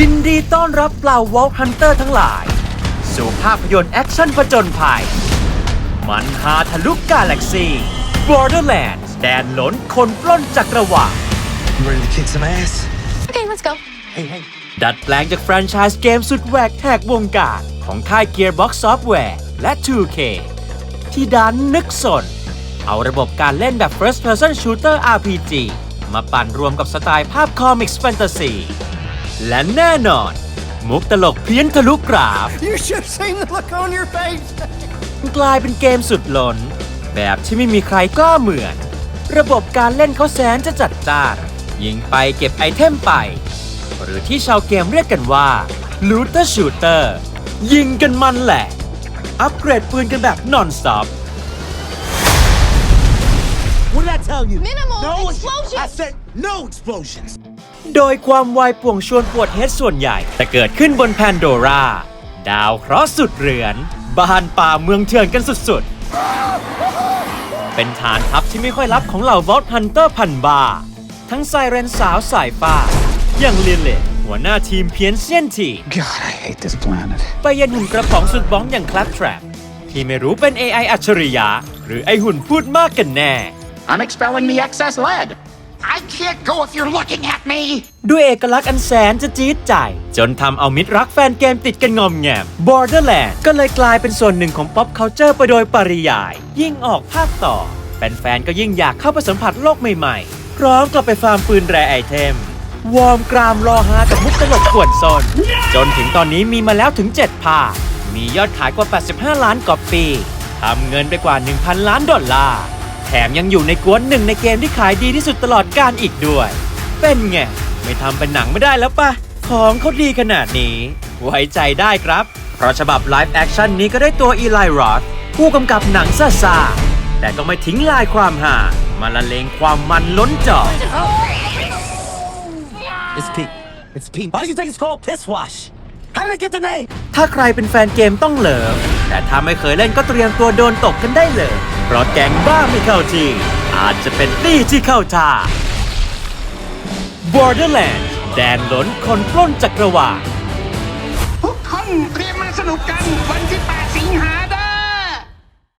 ยินดีต้อนรับเหล่าวอลฮันเตอร์ทั้งหลาย สู่ภาพยนตร์แอคชั่นผจญภัย มันหาทะลุกาแล็กซี่ Borderlands แดนหลนคนปล้นจักรวาล You ready to kick some ass? Okay, let's go. Hey, hey. ดัดแปลงจากแฟรนไชส์เกมสุดแหวกแหกวงการของค่าย Gearbox Software และ 2K ที่ดันนึกสน เอาระบบการเล่นแบบ First Person Shooter RPG มาปั่นรวมกับสไตล์ภาพคอมิกส์แฟนตาซี และแน่นอน มุกตลกเพี้ยนทะลุกราฟ You should have seen the look on your face. กลายเป็นเกมสุดหลน แบบที่ไม่มีใครกล้าเหมือน ระบบการเล่นเขาแสนจะจัดจ้านยิงไปเก็บไอเทมไป หรือที่ชาวเกมเรียกกันว่า Looter Shooter ยิงกันมันแหละ อัปเกรดปืนกันแบบนอนสต็อป What did I tell you? Minimal no explosions. I said no explosions. โดยความวายป่วงชวนปวดเฮดส่วนใหญ่จะเกิดขึ้นบนแพนโดราดาวเคราะห์สุดเรือน บ้านป่าเมืองเถื่อนกันสุดๆ เป็นฐานทัพที่ไม่ค่อยรับของเหล่าวอลฮันเตอร์พันบา ทั้งไซเรนสาวสายฟ้า อย่างลิลเลตหัวหน้าทีมเพียนเซียนที God, I hate this planet. ไปยันหุ่นกระป๋องสุดบ้องอย่างคลับแทรปที่ไม่รู้เป็น AI อัจฉริยะ หรือไอหุ่นพูดมากกันแน่ I'm expelling the excess lead. I can't go if you're looking at me. ด้วยเอกลักษณ์อันแสนจะจี๊ดใจ จนทำเอามิตรรักแฟนเกมติดกันงอมแงม Borderland ก็เลยกลายเป็นส่วนหนึ่งของ pop culture ไปโดยปริยาย ยิ่งออกภาคต่อ แฟนๆก็ยิ่งอยากเข้าไปสัมผัสโลกใหม่ๆ พร้อมกลับไปฟาร์มปืนแรไอเทม วอร์มกรามรอฮากับมุกตลกกวนซน จนถึงตอนนี้มีมาแล้วถึง 7 ภาค มียอดขายกว่า 85 ล้านกอปปี้ทำเงินไปกว่า 1,000 ล้านดอลลาร์ แถมยังอยู่ในกวนหนึ่งในเกมที่ขายดีที่สุดตลอดการอีกด้วย เป็นไง ไม่ทำเป็นหนังไม่ได้แล้วปะของเขาดีขนาดนี้ ไว้ใจได้ครับ เพราะฉบับไลฟ์แอคชั่นนี้ก็ได้ตัวอีไลรอธผู้กำกับหนังซ่าซาๆแต่ก็ไม่ทิ้งลายความหามาละเลงความมันล้นจอ It's Pete. It's Pete. Why do you think it's called piss wash? How did I get the name? ถ้าใครเป็นแฟนเกมต้องเหลิม แต่ถ้าไม่เคยเล่นก็เตรียมตัวโดนตกกันได้เลย เพราะแกงบ้าไม่เข้าทีอาจจะเป็นตี้ที่เข้าท่า Borderland แดนล้นคนปล้นจักรวาลทุกคนเตรียมมาสนุกกัน